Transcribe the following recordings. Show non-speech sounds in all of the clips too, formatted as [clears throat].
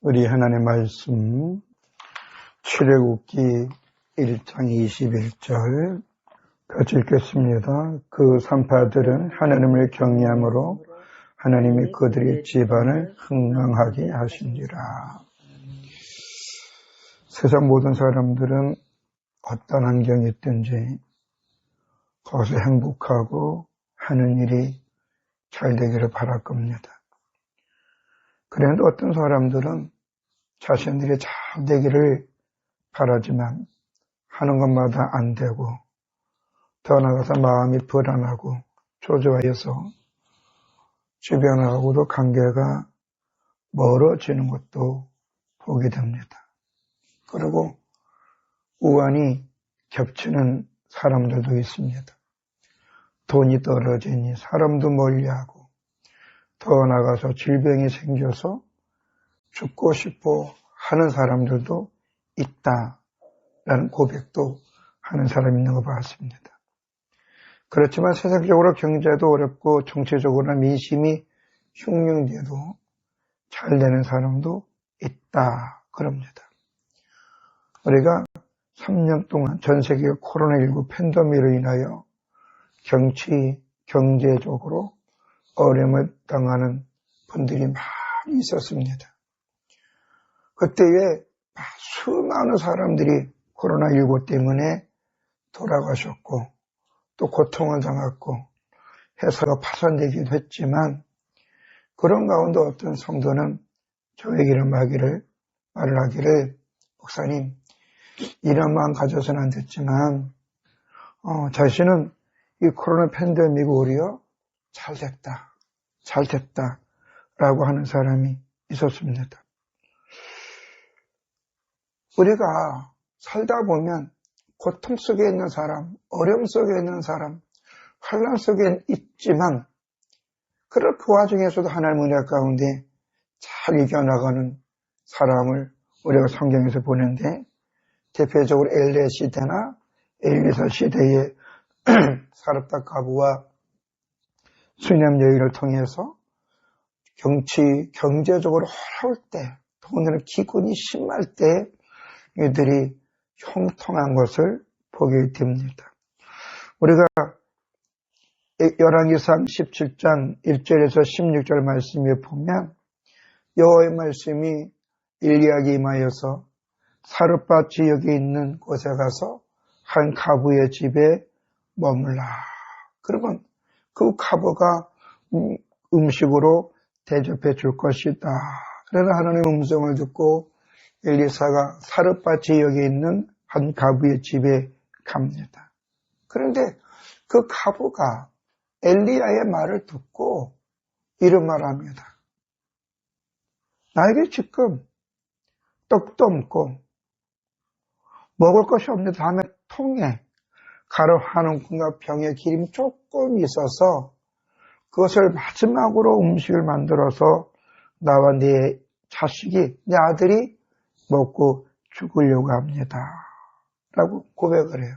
우리 하나님의 말씀 출애굽기 1장 21절 같이 읽겠습니다. 그 산파들은 하나님을 경외함으로 하나님이 그들의 집안을 흥망하게 하시니라. 세상 모든 사람들은 어떤 환경이 있든지 거기서 행복하고 하는 일이 잘 되기를 바랄 겁니다. 그런데 어떤 사람들은 자신들이 잘 되기를 바라지만 하는 것마다 안 되고 더 나아가서 마음이 불안하고 조조하여서 주변하고도 관계가 멀어지는 것도 보게 됩니다. 그리고 우환이 겹치는 사람들도 있습니다. 돈이 떨어지니 사람도 멀리하고 더 나가서 질병이 생겨서 죽고 싶어 하는 사람들도 있다라는 고백도 하는 사람이 있는 것 같습니다. 그렇지만 세상적으로 경제도 어렵고 정치적으로 민심이 흉흉돼도 잘 되는 사람도 있다 그럽니다. 우리가 3년 동안 전 세계 코로나19 팬데믹으로 인하여 정치, 경제적으로 어려움을 당하는 분들이 많이 있었습니다. 그때에 수많은 사람들이 코로나19 때문에 돌아가셨고 또 고통을 당했고 회사가 파산되기도 했지만 그런 가운데 어떤 성도는 저에게 이런 말기를 말을 하기를 목사님 이런 마음 가져서는 안 됐지만 어, 자신은 이 코로나 팬데믹 오히려 잘 됐다. 잘 됐다. 라고 하는 사람이 있었습니다. 우리가 살다 보면 고통 속에 있는 사람, 어려움 속에 있는 사람, 환란 속에 있지만 그럴 그 와중에서도 하나님 은혜 가운데 잘 이겨나가는 사람을 우리가 성경에서 보는데 대표적으로 엘레 시대나 엘리사 시대의 [clears throat] 사르다 가부와 수념 여인을 통해서 경치, 경제적으로 어려울 때, 돈으로 기근이 심할 때 이들이 형통한 것을 보게 됩니다. 우리가 열왕기상 17장 1절에서 16절 말씀에 보면 여호와의 말씀이 일리하게 임하여서 사르밧 지역에 있는 곳에 가서 한 가부의 집에 머물라. 그러면 그 카버가 음, 음식으로 대접해 줄 것이다. 그래서 하나님의 음성을 듣고 엘리사가 사르파 지역에 있는 한 가부의 집에 갑니다. 그런데 그 가부가 엘리야의 말을 듣고 이런 말 합니다. 나에게 지금 떡도 없고 먹을 것이 없는데 다음에 통에 가루 한 움큼과 병의 기름이 조금 있어서 그것을 마지막으로 음식을 만들어서 나와 내 자식이, 내 아들이 먹고 죽으려고 합니다. 라고 고백을 해요.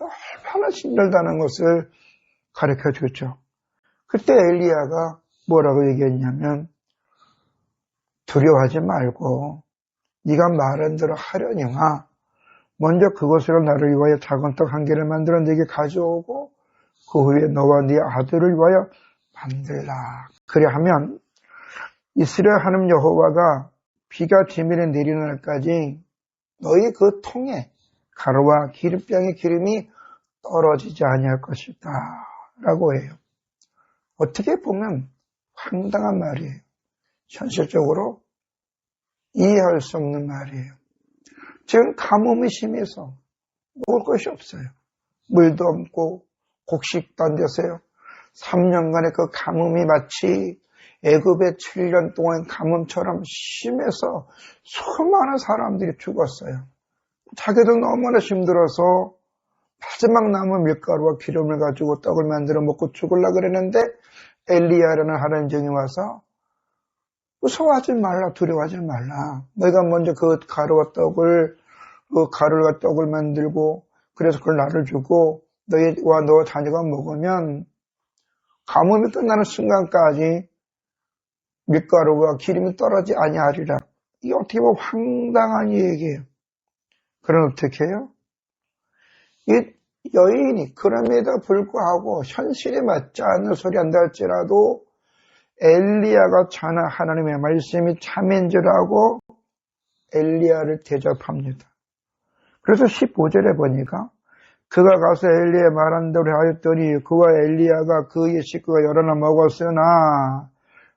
얼마나 힘들다는 것을 가르쳐 줬죠. 그때 엘리야가 뭐라고 얘기했냐면 두려워하지 말고 네가 말한 대로 하려니와 먼저 그것으로 나를 위하여 작은 떡 한 개를 만들어 내게 가져오고 그 후에 너와 네 아들을 위하여 만들라. 그래 하면 이스라엘 하나님 여호와가 비가 지면에 내리는 날까지 너희 그 통에 가루와 기름병의 기름이 떨어지지 아니할 것이다. 라고 해요. 어떻게 보면 황당한 말이에요. 현실적으로 이해할 수 없는 말이에요. 지금 가뭄이 심해서 먹을 것이 없어요. 물도 없고 곡식도 안 되세요. 3년간의 그 가뭄이 마치 애굽의 7년 동안 가뭄처럼 심해서 수많은 사람들이 죽었어요. 자기도 너무나 힘들어서 마지막 남은 밀가루와 기름을 가지고 떡을 만들어 먹고 죽을라 그랬는데 엘리야라는 하나님 종이 와서 무서워하지 말라, 두려워하지 말라. 너희가 먼저 그 가루와 떡을, 그 가루와 떡을 만들고, 그래서 그걸 나를 주고, 너희와 너 자녀가 먹으면, 가뭄이 끝나는 순간까지 밀가루와 기름이 떨어지 아니하리라. 이게 어떻게 보면 황당한 얘기예요. 그럼 어떻게 해요? 이 여인이 그럼에도 불구하고 현실에 맞지 않는 소리 한다 할지라도 엘리야가 전한 하나님의 말씀이 참인 줄 알고 엘리야를 대접합니다. 그래서 15절에 보니까 그가 가서 엘리야 말한 대로 하였더니 그와 엘리야가 그의 식구가 여러 나 먹었으나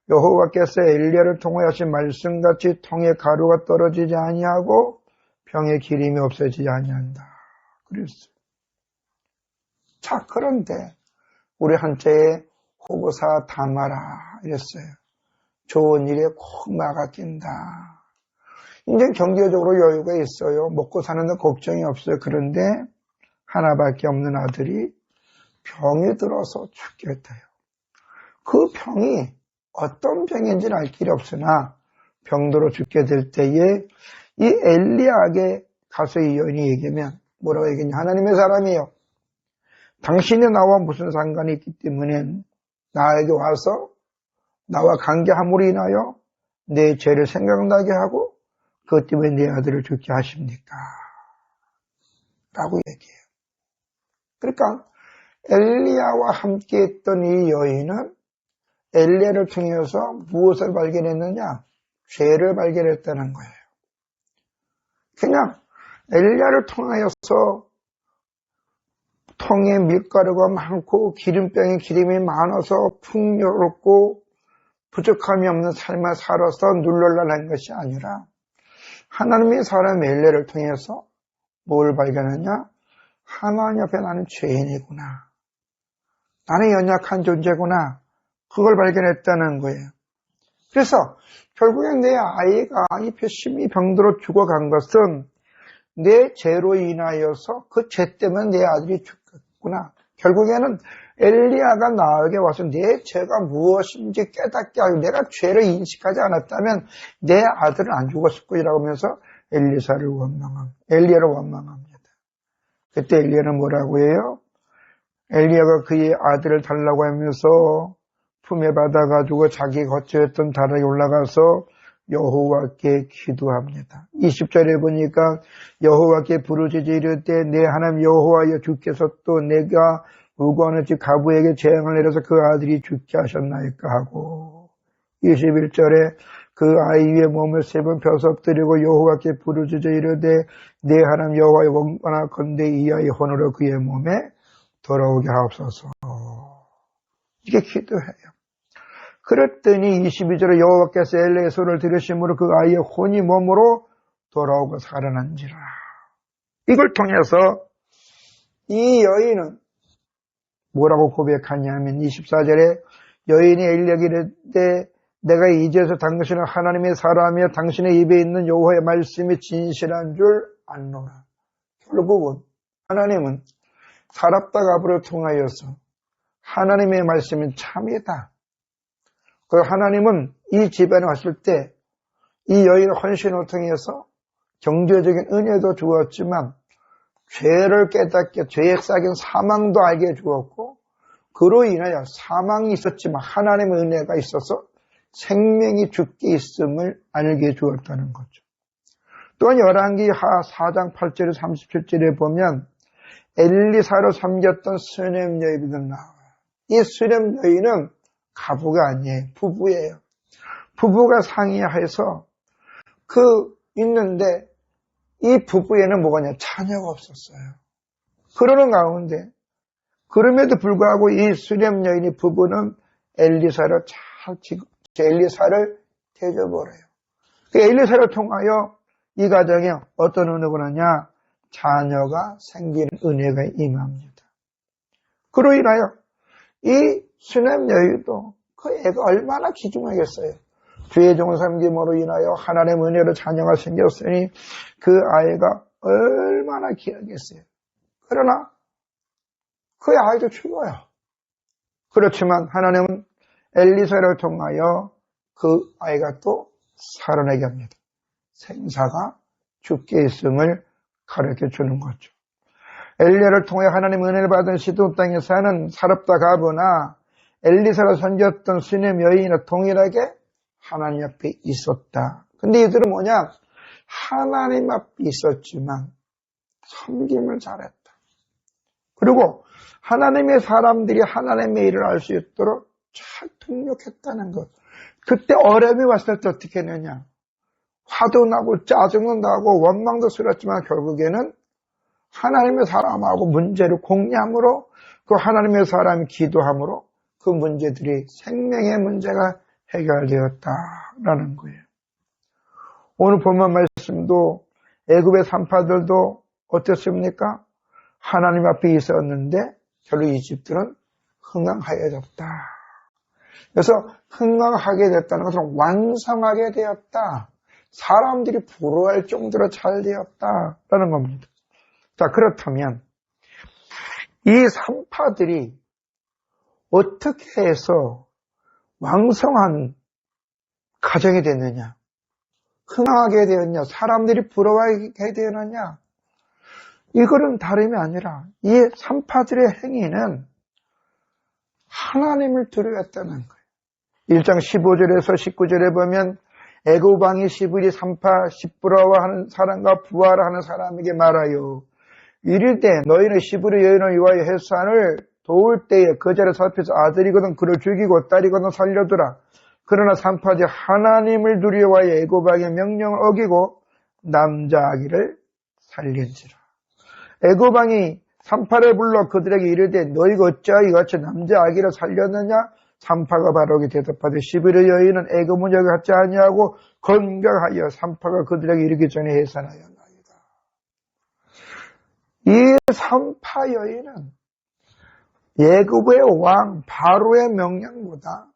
여호와께서 엘리야를 통하여 하신 말씀같이 통에 가루가 떨어지지 아니하고 병에 기름이 없어지지 아니한다. 그랬어요. 자 그런데 우리 한자에 호구사 담아라 이랬어요. 좋은 일에 콕 막아 낀다. 이제 경제적으로 여유가 있어요. 먹고 사는 데 걱정이 없어요. 그런데 하나밖에 없는 아들이 병이 들어서 죽겠대요. 그 병이 어떤 병인지는 알 길이 없으나 병들어 죽게 될 때에 이 엘리야에게 가서 이 여인이 얘기하면 뭐라고 얘기했냐. 하나님의 사람이요. 당신이 나와 무슨 상관이 있기 때문에 나에게 와서 나와 관계함으로 인하여 내 죄를 생각나게 하고 그것 때문에 내 아들을 죽게 하십니까? 라고 얘기해요. 그러니까 엘리야와 함께 했던 이 여인은 엘리야를 통해서 무엇을 발견했느냐? 죄를 발견했다는 거예요. 그냥 엘리야를 통하여서 통에 밀가루가 많고 기름병에 기름이 많아서 풍요롭고 부족함이 없는 삶을 살아서 눌러라는 것이 아니라 하나님의 사람 엘레를 통해서 뭘 발견했냐? 하나님 앞에 나는 죄인이구나. 나는 연약한 존재구나. 그걸 발견했다는 거예요. 그래서 결국엔 내 아이가 이 심히 병들어 죽어간 것은 내 죄로 인하여서 그 죄 때문에 내 아들이 죽었구나. 결국에는 엘리야가 나에게 와서 내 죄가 무엇인지 깨닫게 하고 내가 죄를 인식하지 않았다면 내 아들은 안 죽었을 거라고 하면서 엘리사를 원망함, 엘리야를 원망합니다. 그때 엘리야는 뭐라고 해요? 엘리야가 그의 아들을 달라고 하면서 품에 받아가지고 자기 거처였던 다락에 올라가서 여호와께 기도합니다. 20절에 보니까 여호와께 부르짖어 이르되 내 하나님 여호와여 주께서 또 내가 우고하는 집 가부에게 재앙을 내려서 그 아들이 죽게 하셨나이까 하고 21절에 그 아이 위에 몸을 세 번 펴서 엎드리고 여호와께 부르짖어 이르되 내 하나님 여호와의 원관하건대 이 아이 혼으로 그의 몸에 돌아오게 하옵소서. 이게 기도해요. 그랬더니 22절에 여호와께서 엘레의 소를 들으심으로 그 아이의 혼이 몸으로 돌아오고 살아난지라. 이걸 통해서 이 여인은 뭐라고 고백하냐면 24절에 여인이 엘리야에게 이르되 내가 이제서 당신은 하나님의 사람이여 당신의 입에 있는 여호와의 말씀이 진실한 줄 안노라. 결국은 하나님은 사랍다 가브를 통하여서 하나님의 말씀은 참이다. 그 하나님은 이 집안에 왔을 때 이 여인의 헌신을 통해서 경제적인 은혜도 주었지만 죄를 깨닫게 죄의 싹인 사망도 알게 해주었고 그로 인하여 사망이 있었지만 하나님의 은혜가 있어서 생명이 죽게 있음을 알게 해 주었다는 거죠. 또한 열왕기 하 4장 8절에 37절에 보면 엘리사로 섬겼던 수냄 여인들 나와요. 이 수냄 여인은 가부가 아니에요. 부부예요. 부부가 상의해서 그 있는데 이 부부에는 뭐가냐 자녀가 없었어요. 그러는 가운데 그럼에도 불구하고 이 수렴 여인이 부부는 엘리사를 잘 지금 엘리사를 대줘버려요. 그 엘리사를 통하여 이 가정에 어떤 은혜가 나냐 자녀가 생기는 은혜가 임합니다. 그로 인하여 이 수냄 여인도 그 애가 얼마나 기중하겠어요. 주의 종을 섬김으로 인하여 하나님의 은혜로 자녀가 생겼으니 그 아이가 얼마나 귀하겠어요. 그러나 그 아이도 죽어요. 그렇지만 하나님은 엘리사를 통하여 그 아이가 또 살아나게 합니다. 생사가 죽게 있음을 가르쳐 주는 거죠. 엘리야를 통해 하나님 은혜를 받은 시돈 땅에 사는 사럽다 가보나 엘리사를 섬겼던 수님 여인이나 동일하게 하나님 옆에 있었다. 근데 이들은 뭐냐? 하나님 앞에 있었지만 섬김을 잘했다. 그리고 하나님의 사람들이 하나님의 일을 알 수 있도록 잘 동력했다는 것. 그때 어려움이 왔을 때 어떻게 했느냐? 화도 나고 짜증도 나고 원망도 스렸지만 결국에는 하나님의 사람하고 문제를 공유함으로 그 하나님의 사람이 기도함으로 그 문제들이 생명의 문제가 해결되었다라는 거예요. 오늘 본문 말씀도 애굽의 산파들도 어땠습니까? 하나님 앞에 있었는데 결국 이 집들은 흥황하여졌다. 그래서 흥황하게 됐다는 것은 완성하게 되었다. 사람들이 부러워할 정도로 잘 되었다라는 겁니다. 자 그렇다면 이 산파들이 어떻게 해서 왕성한 가정이 됐느냐? 흥하게 되었냐? 사람들이 부러워하게 되었느냐? 이거는 다름이 아니라 이 산파들의 행위는 하나님을 두려웠다는 거예요. 1장 15절에서 19절에 보면 애고방이 시부리 산파 시부러워하는 사람과 부활하는 사람에게 말하여 이르되 너희는 시부리 여인을 위하여 햇산을 도울 때에 그 자리에 살펴서 아들이거든 그를 죽이고 딸이거든 살려두라. 그러나 산파지 하나님을 두려워하여 애고방의 명령을 어기고 남자 아기를 살린지라. 애고방이 산파를 불러 그들에게 이르되 너희가 어찌하여 이같이 남자 아기를 살렸느냐? 산파가 바로게 대답하되 시비르 여인은 애고문 여기 같지 아니하고 건강하여 산파가 그들에게 이르기 전에 해산하였나이다. 이 산파 여인은 예굽의 왕 바로의 명령보다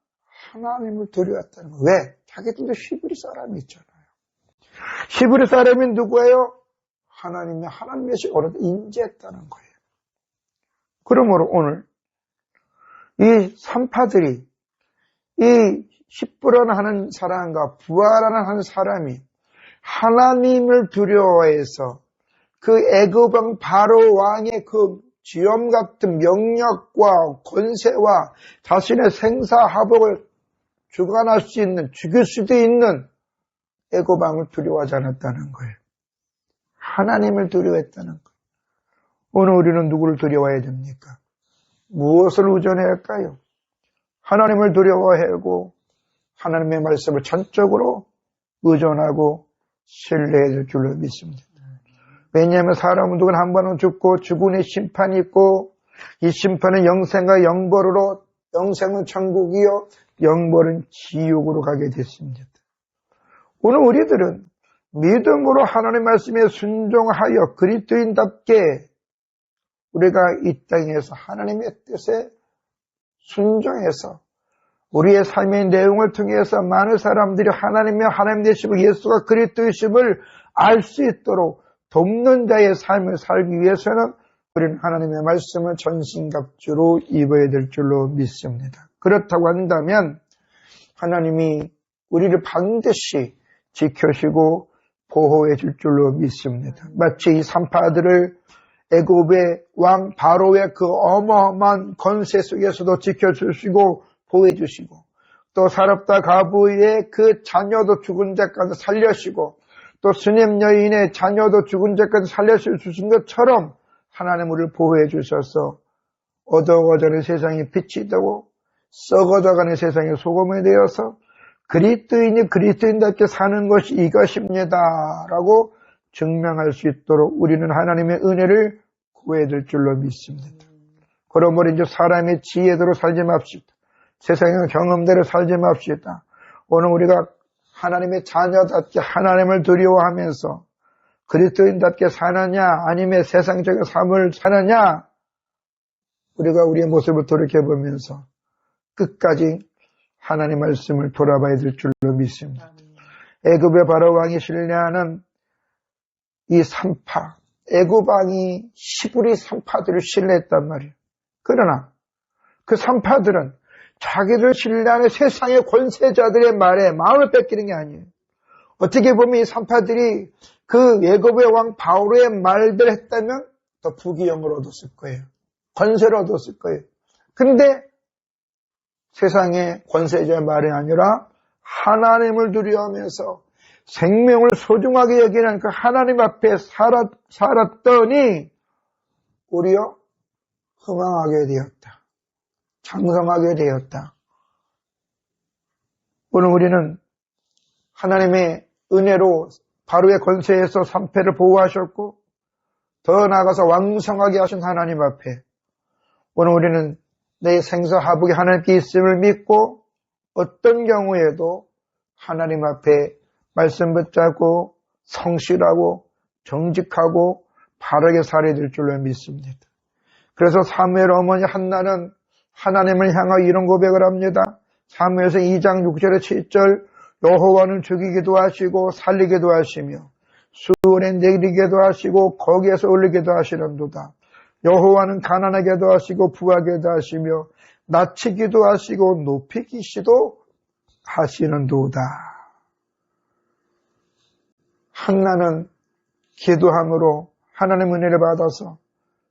하나님을 두려웠다는 거예요. 왜? 자기들도 시브리 사람이 있잖아요. 시브리 사람이 누구예요? 하나님의 하나님의 시오를 인지했다는 거예요. 그러므로 오늘 이 산파들이 이 십불언하는 사람과 부활하는 한 사람이 하나님을 두려워해서 그 애굽왕 바로 왕의 그 지엄 같은 명력과 권세와 자신의 생사하복을 주관할 수 있는, 죽일 수도 있는 애고방을 두려워하지 않았다는 거예요. 하나님을 두려워했다는 거예요. 오늘 우리는 누구를 두려워해야 됩니까? 무엇을 의존해야 할까요? 하나님을 두려워하고 하나님의 말씀을 전적으로 의존하고 신뢰해야 될 줄로 믿습니다. 왜냐하면 사람은 누구나 한 번은 죽고 죽은 의 심판이 있고 이 심판은 영생과 영벌으로 영생은 천국이요 영벌은 지옥으로 가게 됐습니다. 오늘 우리들은 믿음으로 하나님의 말씀에 순종하여 그리스도인답게 우리가 이 땅에서 하나님의 뜻에 순종해서 우리의 삶의 내용을 통해서 많은 사람들이 하나님의 하나님 되시고 예수가 그리스도이심을 알 수 있도록 돕는 자의 삶을 살기 위해서는 우리는 하나님의 말씀을 전신갑주로 입어야 될 줄로 믿습니다. 그렇다고 한다면 하나님이 우리를 반드시 지켜시고 보호해 줄 줄로 믿습니다. 마치 이 산파들을 애굽의 왕 바로의 그 어마어마한 권세 속에서도 지켜주시고 보호해 주시고 또 사랍다 가부의 그 자녀도 죽은 자까지 살려시고 또 스님 여인의 자녀도 죽은 자까지 살려주신 것처럼 하나님 우리를 보호해 주셔서 어두워져는 세상에 빛이 되고 썩어져가는 세상에 소금이 되어서 그리스도인이 그리스도인답게 사는 것이 이것입니다. 라고 증명할 수 있도록 우리는 하나님의 은혜를 구해야 될 줄로 믿습니다. 그러므로 이제 사람의 지혜대로 살지 맙시다. 세상의 경험대로 살지 맙시다. 오늘 우리가 하나님의 자녀답게 하나님을 두려워하면서 그리스도인답게 사느냐 아니면 세상적인 삶을 사느냐 우리가 우리의 모습을 돌이켜보면서 끝까지 하나님 말씀을 돌아봐야 될 줄로 믿습니다. 애굽의 바로 왕이 신뢰하는 이 산파, 애굽 왕이 시부리 산파들을 신뢰했단 말이에요. 그러나 그 산파들은 자기를 신뢰하는 세상의 권세자들의 말에 마음을 뺏기는 게 아니에요. 어떻게 보면 이 산파들이 그 예고의 왕 바울의 말들 했다면 더 부귀영을 얻었을 거예요. 권세를 얻었을 거예요. 근데 세상의 권세자의 말이 아니라 하나님을 두려워하면서 생명을 소중하게 여기는 그 하나님 앞에 살았, 살았더니 우리요 흥황하게 되었다. 장성하게 되었다. 오늘 우리는 하나님의 은혜로 바로의 권세에서 삼패를 보호하셨고 더 나아가서 왕성하게 하신 하나님 앞에 오늘 우리는 내 생사 하복이 하나님께 있음을 믿고 어떤 경우에도 하나님 앞에 말씀 붙잡고 성실하고 정직하고 바르게 살아야 될 줄로 믿습니다. 그래서 사무엘 어머니 한나는 하나님을 향하여 이런 고백을 합니다. 사무엘서 2장 6절에 7절 여호와는 죽이기도 하시고 살리기도 하시며 수원에 내리기도 하시고 거기에서 올리기도 하시는도다. 여호와는 가난하게도 하시고 부하게도 하시며 낮추기도 하시고 높이기시도 하시는도다. 한나는 기도함으로 하나님 은혜를 받아서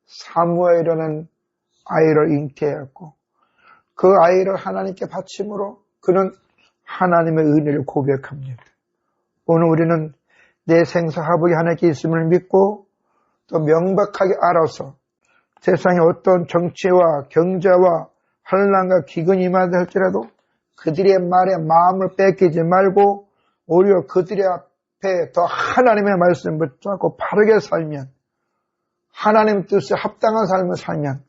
사무엘이라는 아이를 잉태했고 그 아이를 하나님께 바침으로 그는 하나님의 은혜를 고백합니다. 오늘 우리는 내 생사 하복이 하나님께 있음을 믿고 또 명백하게 알아서 세상에 어떤 정치와 경제와 환란과 기근이 임하다 할지라도 그들의 말에 마음을 뺏기지 말고 오히려 그들의 앞에 더 하나님의 말씀을 붙잡고 바르게 살면 하나님 뜻에 합당한 삶을 살면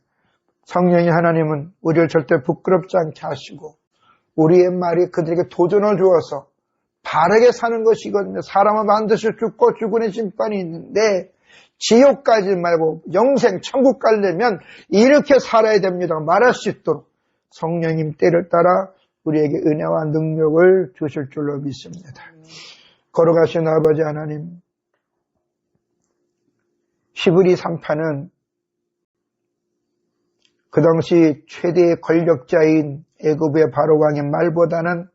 성령이 하나님은 우리를 절대 부끄럽지 않게 하시고 우리의 말이 그들에게 도전을 주어서 바르게 사는 것이거든요. 사람은 반드시 죽고 죽은의 심판이 있는데 지옥 가지 말고 영생 천국 가려면 이렇게 살아야 됩니다. 말할 수 있도록 성령님 때를 따라 우리에게 은혜와 능력을 주실 줄로 믿습니다. 걸어가신 아버지 하나님 히브리 3파는 그 당시 최대의 권력자인 애굽의 바로왕의 말보다는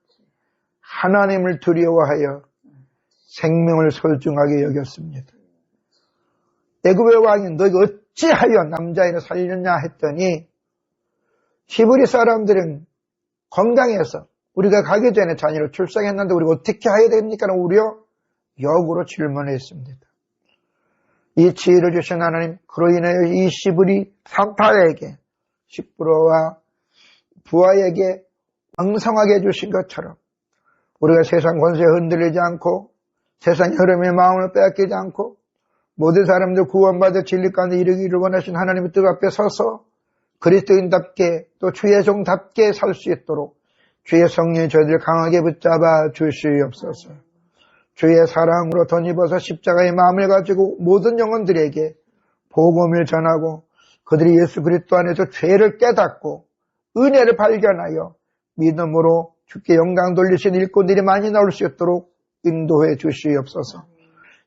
하나님을 두려워하여 생명을 소중하게 여겼습니다. 애굽의 왕이 너희가 어찌하여 남자인을 살렸냐 했더니 히브리 사람들은 건강해서 우리가 가기 전에 자녀를 출생했는데 우리가 어떻게 해야 됩니까? 우려 역으로 질문했습니다. 이 지혜를 주신 하나님 그로 인하여 이 시브리 상파에게 십부로와 부하에게 왕성하게 해주신 것처럼 우리가 세상 권세에 흔들리지 않고 세상의 흐름에 마음을 빼앗기지 않고 모든 사람들 구원받아 진리 가운데 이르기를 원하신 하나님의 뜻 앞에 서서 그리스도인답게 또 주의 종답게 살 수 있도록 주의 성령이 저희를 강하게 붙잡아 주시옵소서. 주의 사랑으로 덧입어서 십자가의 마음을 가지고 모든 영혼들에게 복음을 전하고 그들이 예수 그리스도 안에서 죄를 깨닫고 은혜를 발견하여 믿음으로 주께 영광 돌리신 일꾼들이 많이 나올 수 있도록 인도해 주시옵소서.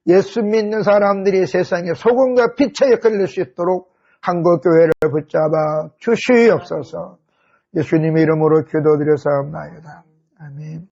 예수 믿는 사람들이 세상에 소금과 빛의 역할을 낼수 있도록 한국교회를 붙잡아 주시옵소서. 예수님 이름으로 기도드려 사옵나이다. 아멘.